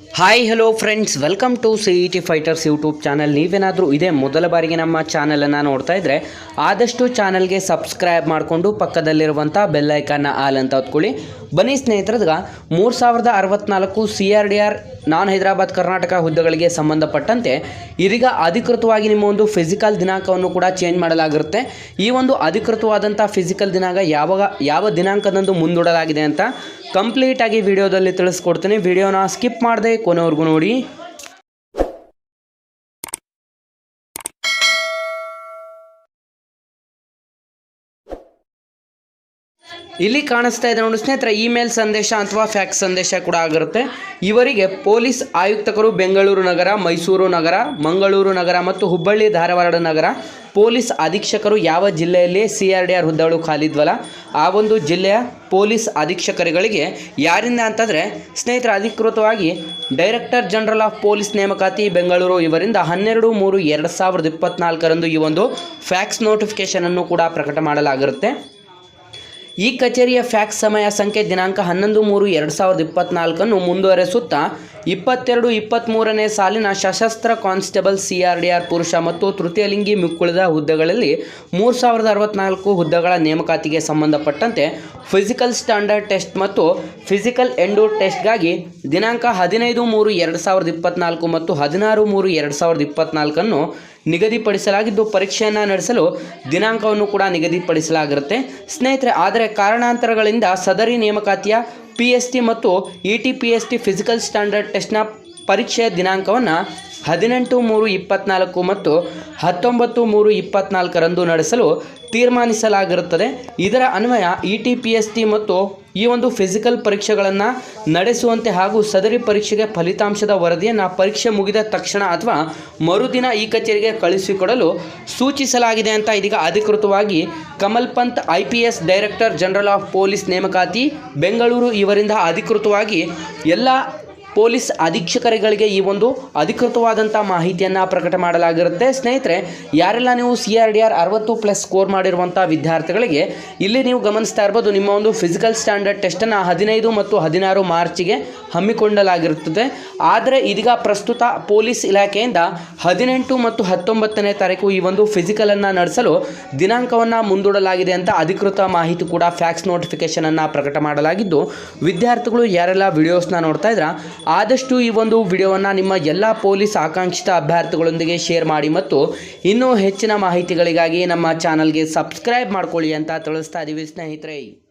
Hi hello friends welcome to C E T fighters YouTube channel ನೀವೇನಾದರೂ ಇದೇ ಮೊದಲ ಬಾರಿಗೆ ನಮ್ಮ ಚಾನಲನ್ನು ನೋಡ್ತಾ ಇದ್ದರೆ ಆದಷ್ಟು ಚಾನಲ್ಗೆ ಸಬ್ಸ್ಕ್ರೈಬ್ ಮಾಡಿಕೊಂಡು ಪಕ್ಕದಲ್ಲಿರುವಂಥ ಬೆಲ್ಲೈಕನ್ನ ಆಲ್ ಅಂತ ಹೊತ್ಕೊಳ್ಳಿ. ಬನ್ನಿ ಸ್ನೇಹಿತರದ್ಗ, ಮೂರು ಸಾವಿರದ ಅರವತ್ನಾಲ್ಕು C R D R non Hyderabad, Karnataka ಹುದ್ದೆಗಳಿಗೆ ಸಂಬಂಧಪಟ್ಟಂತೆ ಇದೀಗ ಅಧಿಕೃತವಾಗಿ ನಿಮ್ಮ ಒಂದು ಫಿಸಿಕಲ್ ದಿನಾಂಕವನ್ನು ಕೂಡ ಚೇಂಜ್ ಮಾಡಲಾಗಿರುತ್ತೆ. ಈ ಒಂದು ಅಧಿಕೃತವಾದಂಥ ಫಿಸಿಕಲ್ ದಿನಾಂಕ ಯಾವಾಗ, ಯಾವ ದಿನಾಂಕದಂದು ಮುಂದೂಡಲಾಗಿದೆ ಅಂತ ಕಂಪ್ಲೀಟ್ ಆಗಿ ವಿಡಿಯೋದಲ್ಲಿ ತಿಳಿಸ್ಕೊಡ್ತೀನಿ. ವಿಡಿಯೋನ ಸ್ಕಿಪ್ ಮಾಡದೆ ಕೊನೆವರೆಗೂ ನೋಡಿ. ಇಲ್ಲಿ ಕಾಣಿಸ್ತಾ ಇದೆ ನೋಡಿ ಸ್ನೇಹಿತರೆ, ಇಮೇಲ್ ಸಂದೇಶ ಅಥವಾ ಫ್ಯಾಕ್ಸ್ ಸಂದೇಶ ಕೂಡ ಆಗಿರುತ್ತೆ. ಇವರಿಗೆ ಪೊಲೀಸ್ ಆಯುಕ್ತಕರು ಬೆಂಗಳೂರು ನಗರ, ಮೈಸೂರು ನಗರ, ಮಂಗಳೂರು ನಗರ ಮತ್ತು ಹುಬ್ಬಳ್ಳಿ, ಧಾರವಾಡ ನಗರ ಪೊಲೀಸ್ ಅಧೀಕ್ಷಕರು ಯಾವ ಜಿಲ್ಲೆಯಲ್ಲಿ ಸಿ ಆರ್ ಡಿ ಆರ್ ಹುದ್ದೆಗಳು ಖಾಲಿದ್ವಲ್ಲ? ಆ ಒಂದು ಜಿಲ್ಲೆಯ ಪೊಲೀಸ್ ಅಧೀಕ್ಷಕರುಗಳಿಗೆ ಯಾರಿಂದ ಅಂತಂದರೆ ಸ್ನೇಹಿತರ, ಅಧಿಕೃತವಾಗಿ ಡೈರೆಕ್ಟರ್ ಜನರಲ್ ಆಫ್ ಪೊಲೀಸ್ ನೇಮಕಾತಿ ಬೆಂಗಳೂರು ಇವರಿಂದ ಹನ್ನೆರಡು ಮೂರು ಎರಡು ಸಾವಿರದ ಇಪ್ಪತ್ನಾಲ್ಕರಂದು ಈ ಒಂದು ಫ್ಯಾಕ್ಸ್ ನೋಟಿಫಿಕೇಷನನ್ನು ಕೂಡ ಪ್ರಕಟ ಮಾಡಲಾಗಿರುತ್ತೆ. ಈ ಕಚೇರಿಯ ಫ್ಯಾಕ್ಸ್ ಸಮಯ ಸಂಖ್ಯೆ ದಿನಾಂಕ ಹನ್ನೊಂದು ಮೂರು ಎರಡು ಸಾವಿರದ ಇಪ್ಪತ್ನಾಲ್ಕನ್ನು ಮುಂದುವರೆಸುತ್ತಾ, ಇಪ್ಪತ್ತೆರಡು ಇಪ್ಪತ್ತ್ಮೂರನೇ ಸಾಲಿನ ಸಶಸ್ತ್ರ constable C R D R ಪುರುಷ ಮತ್ತು ತೃತೀಯ ಲಿಂಗಿ ಮಿಕ್ಕುಳಿದ ಹುದ್ದೆಗಳಲ್ಲಿ ಮೂರು ಸಾವಿರದ ಅರವತ್ನಾಲ್ಕು ಹುದ್ದೆಗಳ ನೇಮಕಾತಿಗೆ ಸಂಬಂಧಪಟ್ಟಂತೆ ಫಿಸಿಕಲ್ ಸ್ಟ್ಯಾಂಡರ್ಡ್ ಟೆಸ್ಟ್ ಮತ್ತು ಫಿಸಿಕಲ್ ಎಂಡೋ ಟೆಸ್ಟ್ಗಾಗಿ ದಿನಾಂಕ ಹದಿನೈದು ಮೂರು ಎರಡು ಸಾವಿರದ ಇಪ್ಪತ್ನಾಲ್ಕು ಮತ್ತು ಹದಿನಾರು ಮೂರು ಎರಡು ಸಾವಿರದ ಇಪ್ಪತ್ನಾಲ್ಕನ್ನು ನಿಗದಿಪಡಿಸಲಾಗಿದ್ದು, ಪರೀಕ್ಷೆಯನ್ನು ನಡೆಸಲು ದಿನಾಂಕವನ್ನು ಕೂಡ ನಿಗದಿಪಡಿಸಲಾಗಿರುತ್ತೆ. ಸ್ನೇಹಿತರೆ, ಆದರೆ ಕಾರಣಾಂತರಗಳಿಂದ ಸದರಿ ನೇಮಕಾತಿಯ ಪಿ ಎಸ್ ಟಿ ಮತ್ತು E T P S T physical standard ಟೆಸ್ಟ್ನ ಪರೀಕ್ಷೆಯ ದಿನಾಂಕವನ್ನು ಹದಿನೆಂಟು ಮೂರು ಇಪ್ಪತ್ನಾಲ್ಕು ಮತ್ತು ಹತ್ತೊಂಬತ್ತು ಮೂರು ಇಪ್ಪತ್ನಾಲ್ಕರಂದು ನಡೆಸಲು ತೀರ್ಮಾನಿಸಲಾಗಿರುತ್ತದೆ. ಇದರ ಅನ್ವಯ E T P S T ಮತ್ತು ಈ ಒಂದು ಫಿಸಿಕಲ್ ಪರೀಕ್ಷೆಗಳನ್ನು ನಡೆಸುವಂತೆ ಹಾಗೂ ಸದರಿ ಪರೀಕ್ಷೆಗೆ ಫಲಿತಾಂಶದ ವರದಿಯನ್ನು ಪರೀಕ್ಷೆ ಮುಗಿದ ತಕ್ಷಣ ಅಥವಾ ಮರುದಿನ ಈ ಕಚೇರಿಗೆ ಕಳುಹಿಸಿಕೊಡಲು ಸೂಚಿಸಲಾಗಿದೆ ಅಂತ ಇದೀಗ ಅಧಿಕೃತವಾಗಿ Kamal Pant I P S director general of police ನೇಮಕಾತಿ, ಬೆಂಗಳೂರು ಇವರಿಂದ ಅಧಿಕೃತವಾಗಿ ಎಲ್ಲ ಪೊಲೀಸ್ ಅಧೀಕ್ಷಕರುಗಳಿಗೆ ಈ ಒಂದು ಅಧಿಕೃತವಾದಂಥ ಮಾಹಿತಿಯನ್ನು ಪ್ರಕಟ ಮಾಡಲಾಗಿರುತ್ತೆ. ಸ್ನೇಹಿತರೆ, ಯಾರೆಲ್ಲ ನೀವು ಸಿ ಆರ್ ಡಿ ಆರ್ ಅರವತ್ತು ಪ್ಲಸ್ ಸ್ಕೋರ್ ಮಾಡಿರುವಂಥ ವಿದ್ಯಾರ್ಥಿಗಳಿಗೆ ಇಲ್ಲಿ ನೀವು ಗಮನಿಸ್ತಾ ಇರ್ಬೋದು, ನಿಮ್ಮ ಒಂದು ಫಿಸಿಕಲ್ ಸ್ಟ್ಯಾಂಡರ್ಡ್ ಟೆಸ್ಟನ್ನು ಹದಿನೈದು ಮತ್ತು ಹದಿನಾರು ಮಾರ್ಚಿಗೆ ಹಮ್ಮಿಕೊಳ್ಳಲಾಗಿರುತ್ತದೆ. ಆದರೆ ಇದೀಗ ಪ್ರಸ್ತುತ ಪೊಲೀಸ್ ಇಲಾಖೆಯಿಂದ ಹದಿನೆಂಟು ಮತ್ತು ಹತ್ತೊಂಬತ್ತನೇ ತಾರೀಕು ಈ ಒಂದು ಫಿಸಿಕಲನ್ನು ನಡೆಸಲು ದಿನಾಂಕವನ್ನು ಮುಂದೂಡಲಾಗಿದೆ ಅಂತ ಅಧಿಕೃತ ಮಾಹಿತಿ ಕೂಡ ಫ್ಯಾಕ್ಸ್ ನೋಟಿಫಿಕೇಶನನ್ನು ಪ್ರಕಟ ಮಾಡಲಾಗಿದ್ದು, ವಿದ್ಯಾರ್ಥಿಗಳು ಯಾರೆಲ್ಲ ವಿಡಿಯೋಸ್ನ ನೋಡ್ತಾ ಇದ್ರ ಆದಷ್ಟು ಈ ಒಂದು ವಿಡಿಯೋವನ್ನು ನಿಮ್ಮ ಎಲ್ಲ ಪೊಲೀಸ್ ಆಕಾಂಕ್ಷಿತ ಅಭ್ಯರ್ಥಿಗಳೊಂದಿಗೆ ಶೇರ್ ಮಾಡಿ ಮತ್ತು ಇನ್ನೂ ಹೆಚ್ಚಿನ ಮಾಹಿತಿಗಳಿಗಾಗಿ ನಮ್ಮ ಚಾನಲ್ಗೆ ಸಬ್ಸ್ಕ್ರೈಬ್ ಮಾಡ್ಕೊಳ್ಳಿ ಅಂತ ತಿಳಿಸ್ತಾ ಇದ್ದೀವಿ ಸ್ನೇಹಿತರೆ.